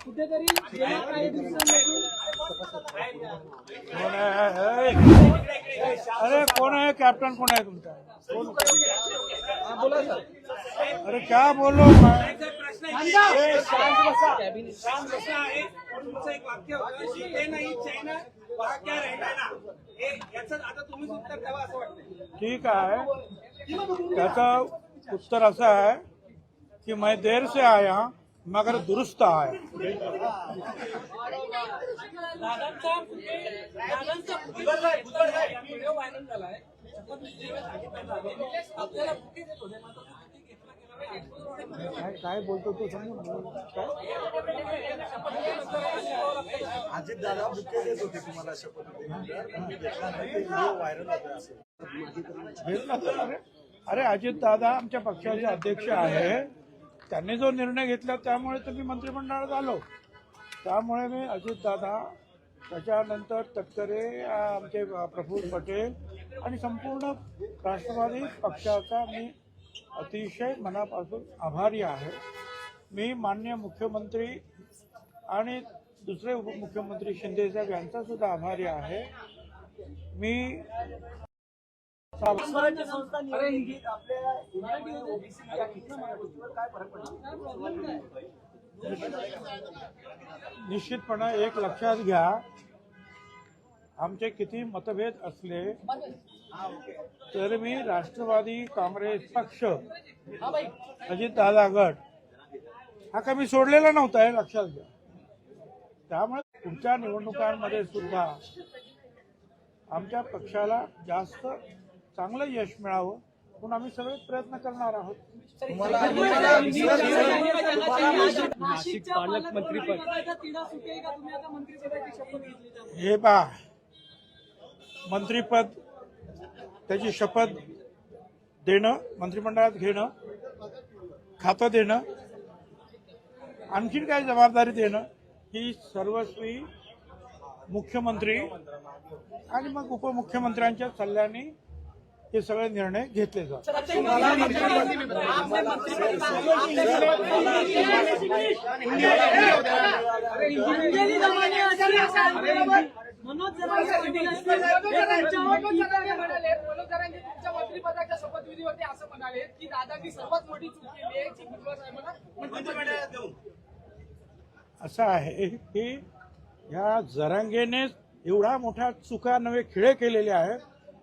कुठेतरी गेल्या काही दिवसांमधून हे? अरे कोण आहे कॅप्टन कोण आहे तुमचा? अरे क्या बोलो मैं शांत बसा आहे तुमचं एक वाक्य होतं शिंदे नाही चायना वहा क्या रहना ना हे याचं आता तुम्हीच उत्तर द्यावं असं वाटतं ठीक आहे त्याचं उत्तर असं आहे की मैं देर से आया मगर दुरुस्त नाही. काय काय बोलतो तू? अजित दादा बुके देत होते तुम्हाला अरे अरे अजित दादा आमच्या पक्षाचे अध्यक्ष आहे. त्यांनी जो निर्णय घेतला त्यामुळे तुम्ही मंत्रिमंडळात आलो. त्यामुळे मी अजितदादा त्याच्यानंतर तटकरे आमचे प्रफुल्ल पटेल आणि संपूर्ण राष्ट्रवादी पक्षाचा मी अतिशय मनापासून आभारी आहे. मी मान्य मुख्यमंत्री आणि दुसरे उपमुख्यमंत्री शिंदेसाहेब यांचासुद्धा आभारी आहे. मी निश्चितपणे एक लक्षात घ्या आमचे किती मतभेद असले तर मी राष्ट्रवादी काँग्रेस पक्ष अजित दादा गट हा का मी सोडलेला नव्हता हे लक्षात घ्या. त्यामुळे पुढच्या निवडणुकांमध्ये सुद्धा आमच्या पक्षाला जास्त चांगलं यश मिळावं म्हणून आम्ही सगळे प्रयत्न करणार आहोत. नाशिक पालकमंत्रीपद. तिढा सुटेल का तुम्ही? आता मंत्रिपदाची शपथ घेतली त्यामुळे हे पा मंत्रीपद त्याची शपथ देणं मंत्रिमंडळात घेणं खातं देणं आणखीन काय जबाबदारी देणं ही सर्वस्वी मुख्यमंत्री आणि मग उपमुख्यमंत्र्यांच्या सल्ल्याने हे सगळे निर्णय घेतले जातात. मनोज हे मंत्रिपदाच्या शपथविधीवरती असं म्हणाले की दादांनी सर्वात मोठी चूक केली आहे की भुजबळ साहेबांना मंत्रिपद देऊन. असं आहे की ह्या जरांगेने एवढा मोठा चुका नवे खेळे केलेले आहेत.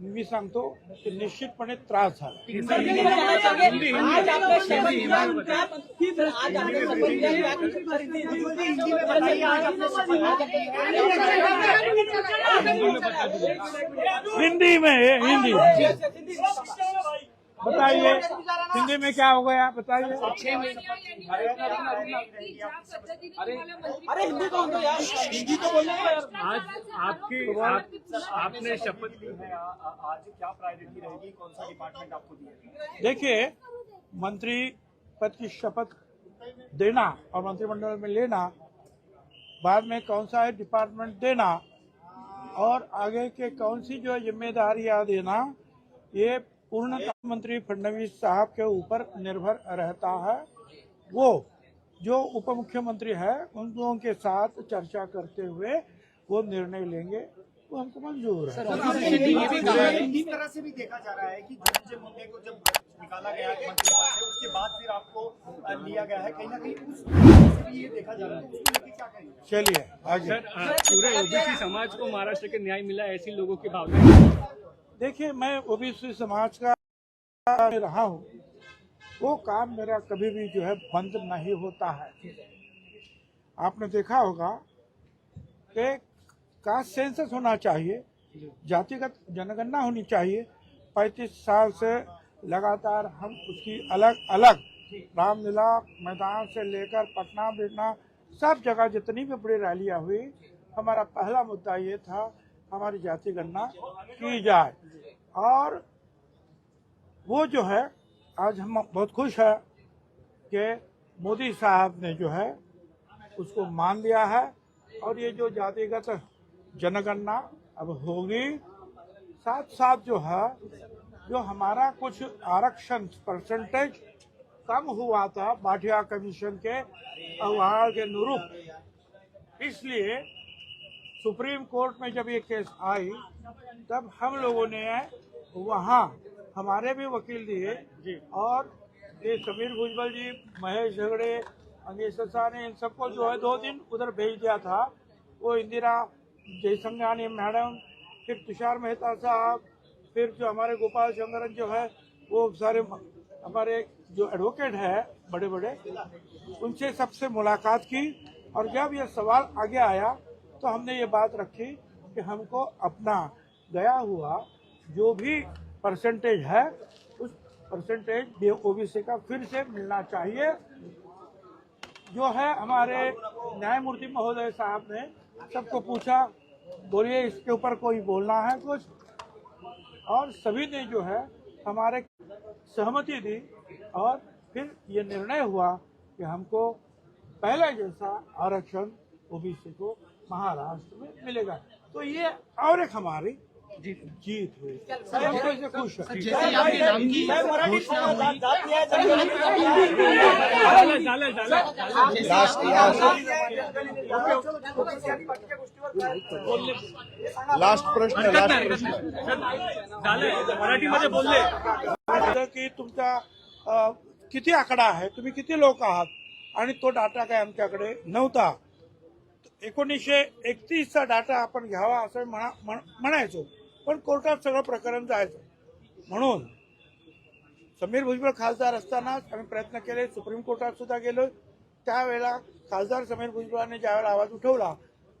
मी सांगतो की निश्चितपणे त्रास झाला हिंदी में है, हिंदी बताइए। हिंदी में क्या हो गया? बताइए। अरे हिंदी को दो यार। हिंदी तो यार। आज आपकी आप, आपने शपथ ली है। आज क्या प्रायोरिटी रहेगी? कौन सा डिपार्टमेंट आपको दिया देखिए मंत्री पद की शपथ देना और मंत्रिमंडल में लेना बाद में कौन सा है डिपार्टमेंट देना और आगे के कौन सी जो जिम्मेदारियाँ देना ये पूर्ण मंत्री फडणवीस साहब के ऊपर निर्भर रहता है। वो जो उप मुख्यमंत्री है उन लोगों के साथ चर्चा करते हुए वो निर्णय लेंगे। वो हमको मंजूर है। इस तरह से भी देखा जा रहा है कि धनंजय मुंडे को जब निकाला गया उसके बाद फिर आपको लिया गया है। कहीं ना कहीं उस ये देखा जा रहा है। कहेंगे? चलिए आगे। सर पूरे ओबीसी समाज को महाराष्ट्र के न्याय मिला ऐसी लोगों की भावना देखिए, मैं ओबीसी समाज का रहा हूँ। वो काम मेरा कभी भी जो है बंद नहीं होता है। आपने देखा होगा कि कास्ट सेंसस होना चाहिए, जातिगत जनगणना होनी चाहिए। पैंतीस साल से लगातार हम उसकी अलग अलग रामलीला मैदान से लेकर पटना बिटना सब जगह जितनी भी बड़ी रैलियाँ हुई, हमारा पहला मुद्दा ये था हमारी जाति गणना की जाए। और वो जो है, आज हम बहुत खुश है कि मोदी साहब ने जो है उसको मान लिया है। और ये जो जातिगत जनगणना अब होगी साथ साथ जो है, जो हमारा कुछ आरक्षण परसेंटेज कम हुआ था बाटिया कमीशन के अहवाल के अनुरूप, इसलिए सुप्रीम कोर्ट में जब ये केस आई तब हम लोगों ने वहाँ हमारे भी वकील दिए और ये समीर भुजबल जी महेश झगड़े अंगेश ने इन सबको जो है दो दिन उधर भेज दिया था। वो इंदिरा जयसंगानी मैडम फिर तुषार मेहता साहब फिर जो हमारे गोपाल शंकरन जो है वो सारे हमारे जो एडवोकेट है बड़े बड़े उनसे सबसे मुलाकात की। और जब ये सवाल आगे आया तो हमने ये बात रखी कि हमको अपना गया हुआ जो भी परसेंटेज है, उस परसेंटेज ओबीसी का फिर से मिलना चाहिए। जो है हमारे न्यायमूर्ति महोदय साहब ने सबको पूछा, बोलिए इसके ऊपर कोई बोलना है कुछ? और सभी ने जो है हमारे सहमति दी और फिर ये निर्णय हुआ कि हमको पहले जैसा आरक्षण ओबीसी को महाराष्ट्र में मिलेगा तो ये और एक हमारी जीत हुई खुश हैं लास्ट प्रश्न लास्ट प्रश्न मराठीमध्ये बोलले की तुमचा किती आकडा आहे तुम्ही किती लोक आहात आणि तो डाटा काय आमच्याकडे नव्हता एकोणीसशे एकतीसचा डाटा आपण घ्यावा असं म्हणा म्हण- म्हणायचो. पण कोर्टात सगळं प्रकरण जायचं. म्हणून समीर भुजबळ खासदार असतानाच आम्ही प्रयत्न केले सुप्रीम कोर्टात सुद्धा गेलो. त्यावेळेला खासदार समीर भुजबळांनी ज्यावेळेला आवाज उठवला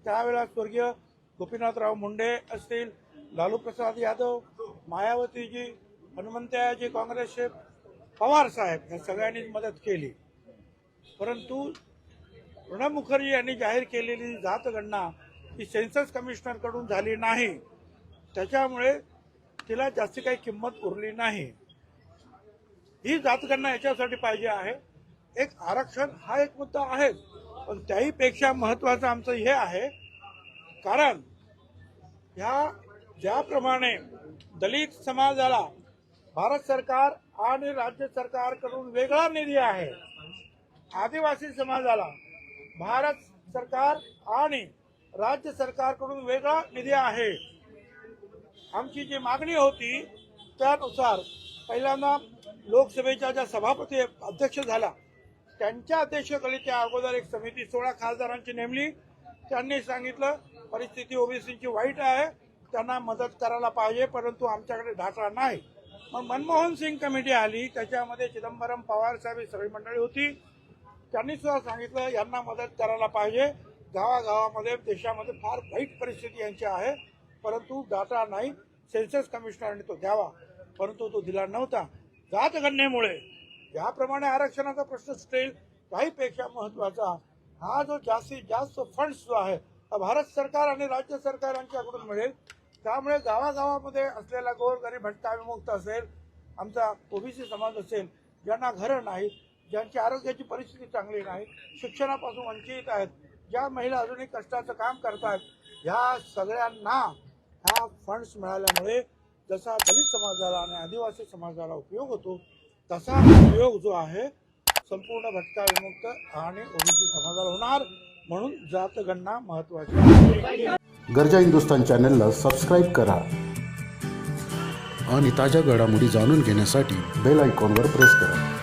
त्यावेळेला स्वर्गीय गोपीनाथराव मुंडे असतील लालू प्रसाद यादव मायावतीजी हनुमंतयाजी काँग्रेसचे पवार साहेब या सगळ्यांनीच मदत केली. परंतु प्रणब मुखर्जी यांनी जाहीर केलेली जातगणना ही सेन्सस कमिशनरकडून झाली नाही. त्याच्यामुळे तिला जास्ती काही किंमत उरली नाही. ही जातगणना याच्यासाठी पाहिजे आहे. एक आरक्षण हा एक मुद्दा आहे पण त्याहीपेक्षा महत्त्वाचं महत्वाचं आमचं हे आहे कारण ह्या ज्याप्रमाणे दलित समाजाला भारत सरकार आणि राज्य सरकारकडून वेगळा निधी आहे आदिवासी समाजाला भारत सरकार आणि राज्य सरकारकडून वेगळा निधी आहे. आमची जी मागणी होती त्यानुसार पहिल्यांदा लोकसभेच्या ज्या सभापती अध्यक्ष झाला त्यांच्या अध्यक्षतेखाली त्या अगोदर एक समिती सोळा खासदारांची नेमली. त्यांनी सांगितलं परिस्थिती ओबीसीची वाईट आहे त्यांना मदत करायला पाहिजे परंतु आमच्याकडे डाटा नाही. मग मनमोहन सिंग कमिटी आली त्याच्यामध्ये चिदंबरम पवार साहेब ही सगळी मंडळी होती. त्यांनी सुद्धा सांगितलं यांना मदत करायला पाहिजे. गावागावामध्ये देशामध्ये फार वाईट परिस्थिती यांची आहे. परंतु डाटा नाही सेन्सस कमिशनरने तो द्यावा. परंतु तो दिला नव्हता. जातगणनेमुळे ज्याप्रमाणे आरक्षणाचा प्रश्न सुटेल काहीपेक्षा महत्त्वाचा हा जो जास्तीत जास्त फंड्स जो आहे भारत सरकार आणि राज्य सरकार यांच्याकडून मिळेल. त्यामुळे गावागावामध्ये असलेला गोरगरीब भट्टा विमुक्त असेल आमचा ओबीसी समाज असेल ज्यांना घरं नाहीत ज्यांची आरोग्याची परिस्थिती चांगली नाही शिक्षणापासून वंचित आहेत ज्या महिला अजूनही कष्टाचं काम करतात ह्या सगळ्यांना ह्या फंड्स मिळाल्यामुळे जसा दलित समाजाला आणि आदिवासी समाजाला उपयोग होतो तसा उपयोग जो आहे संपूर्ण भटका विमुक्त आणि ओबीसी समाजाला होणार म्हणून जातगणना महत्वाची आहे. गरजा हिंदुस्तान चॅनलला सबस्क्राईब करा आणि ताज्या घडामोडी जाणून घेण्यासाठी बेल आयकॉनवर प्रेस करा.